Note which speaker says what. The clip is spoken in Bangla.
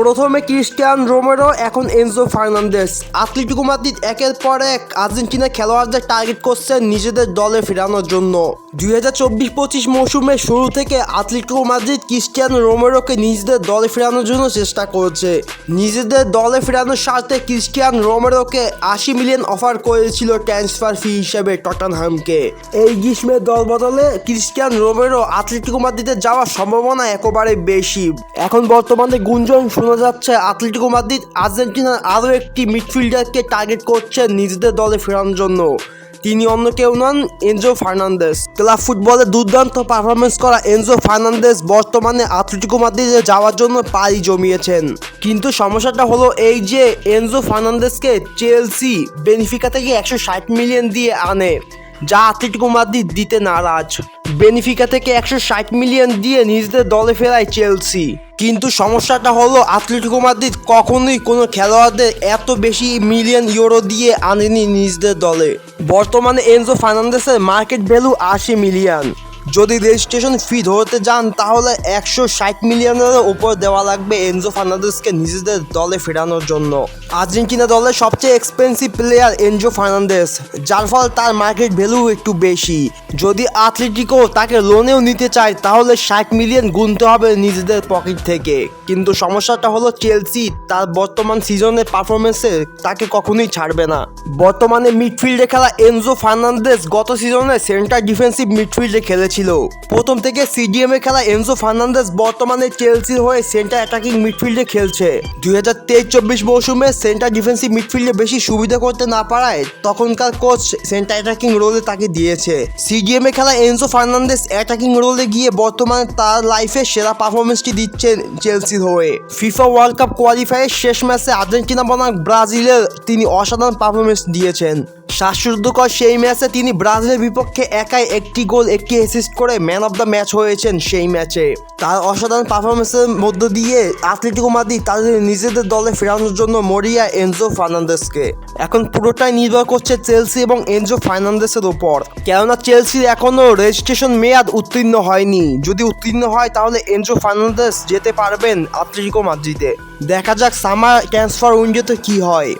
Speaker 1: প্রথমে ক্রিস্টিয়ান রোমেরো, এখন এনজো ফার্নান্দেস। আতলেটিকো একের পর এক আর্জেন্টিনা খেলোয়াড়দের টার্গেট করছে নিজেদের দলে ফেরানোর জন্য। দুই হাজার চব্বিশ পঁচিশ মৌসুমের শুরু থেকে আতলেটিকো মাদ্রিদ ক্রিস্টিয়ান রোমেরোকে নিজেদের দলে ফেরানোর জন্য চেষ্টা করেছে। নিজেদের দলে ফেরানোর স্বার্থে ক্রিস্টিয়ান রোমেরোকে আশি মিলিয়ন অফার করেছিল ট্রান্সফার ফি হিসেবে টটনহামকে। এই গ্রীষ্মের দল বদলে ক্রিস্টিয়ান রোমেরো আতলেটিকো মাদ্রিদে যাওয়ার সম্ভাবনা একেবারে বেশি। এখন বর্তমানে গুঞ্জন শোনা যাচ্ছে আতলেটিকো মাদ্রিদ আর্জেন্টিনার আরও একটি মিডফিল্ডারকে টার্গেট করছে নিজেদের দলে ফেরানোর জন্য। তিনি অন্য কেউ নন, এনজো ফার্নান্দেস ক্লাব ফুটবলে দুর্দান্ত পারফরমেন্স করা এনজো ফার্নান্দেস বর্তমানে আতলেটিকো মাদ্রিদে যাওয়ার জন্য পাড়ি জমিয়েছেন। কিন্তু সমস্যাটা হলো এই যে এনজো ফার্নান্দেসকে চেলসি বেনিফিকা থেকে একশো ষাট মিলিয়ন দিয়ে আনে। যা আতলেটিকো মাদ্রিদ দিতে নারাজ। বেনিফিকা থেকে একশো ষাট মিলিয়ন দিয়ে নিজেদের দলে ফেরায় চেলসি। কিন্তু সমস্যাটা হলো আতলেটিকো মাদ্রিদ কখনোই কোনো খেলোয়াড়দের এত বেশি মিলিয়ন ইউরো দিয়ে আনেনি নিজেদের দলে। বর্তমানে এনজো ফার্নান্দেসের মার্কেট ভ্যালু আশি মিলিয়ন। যদি রেজিস্ট্রেশন ফি ধরতে যান, তাহলে একশো ষাট মিলিয়নের উপর দেওয়া লাগবে এনজো ফার্নান্দেসকে নিজেদের দলে ফেরানোর জন্য। আর্জেন্টিনা দলের সবচেয়ে এক্সপেন্সিভ প্লেয়ার এনজো ফার্নান্দেস যার ফলে তার মার্কেট ভ্যালু একটু বেশি। যদি আথলেটিকো তাকে লোনেও নিতে চায়, তাহলে ষাট মিলিয়ন গুনতে হবে নিজেদের পকেট থেকে। কিন্তু সমস্যাটা হলো চেলসি তার বর্তমান সিজনের পারফরমেন্সে তাকে কখনোই ছাড়বে না। বর্তমানে মিডফিল্ডে খেলা এনজো ফার্নান্দেস গত সিজনে সেন্টার ডিফেন্সিভ মিডফিল্ডে খেলেছিল। প্রথম থেকে সিডিএম এ খেলা এনজো ফার্নান্দেস বর্তমানে চেলসির হয়ে সেন্টার অ্যাটাকিং মিডফিল্ডে খেলছে। দুই হাজার তেইশ চব্বিশ মৌসুমে সেন্টার ডিফেন্সিভ মিডফিল্ডে বেশি সুবিধা করতে না পারায় তখনকার কোচ সেন্টার অ্যাটাকিং রোলে তাকে দিয়েছে। সিডিএম এ খেলা এনজো ফার্নান্দেস অ্যাটাকিং রোলে গিয়ে বর্তমানে তার লাইফে সেরা পারফরমেন্সটি দিচ্ছেন চেলসির হয়ে। ফিফা ওয়ার্ল্ড কাপ কোয়ালিফাইয়ের শেষ ম্যাচে আর্জেন্টিনা বনাম ব্রাজিলের তিনি অসাধারণ পারফরমেন্স দিয়েছেন। শ্বাসরুদ্ধকর সেই ম্যাচে তিনি ব্রাজিলের বিপক্ষে একাই একটি গোল, একটি অ্যাসিস্ট করে ম্যান অফ দ্য ম্যাচ হয়েছেন সেই ম্যাচে। তার অসাধারণ পারফরমেন্সের মধ্য দিয়ে আতলেটিকো মাদ্রিদ তাদের নিজেদের দলে ফেরানোর জন্য মরিয়া এনজো ফার্নান্দেসকে এখন পুরোটাই নির্ভর করছে চেলসি এবং এনজো ফার্নান্দেসের ওপর। কেননা চেলসির এখনও রেজিস্ট্রেশন মেয়াদ উত্তীর্ণ হয়নি। যদি উত্তীর্ণ হয়, তাহলে এনজো ফার্নান্দেস যেতে পারবেন আতলেটিকো মাদ্রিদে। দেখা যাক সামার ট্রান্সফার উইন্ডোতে কি হয়।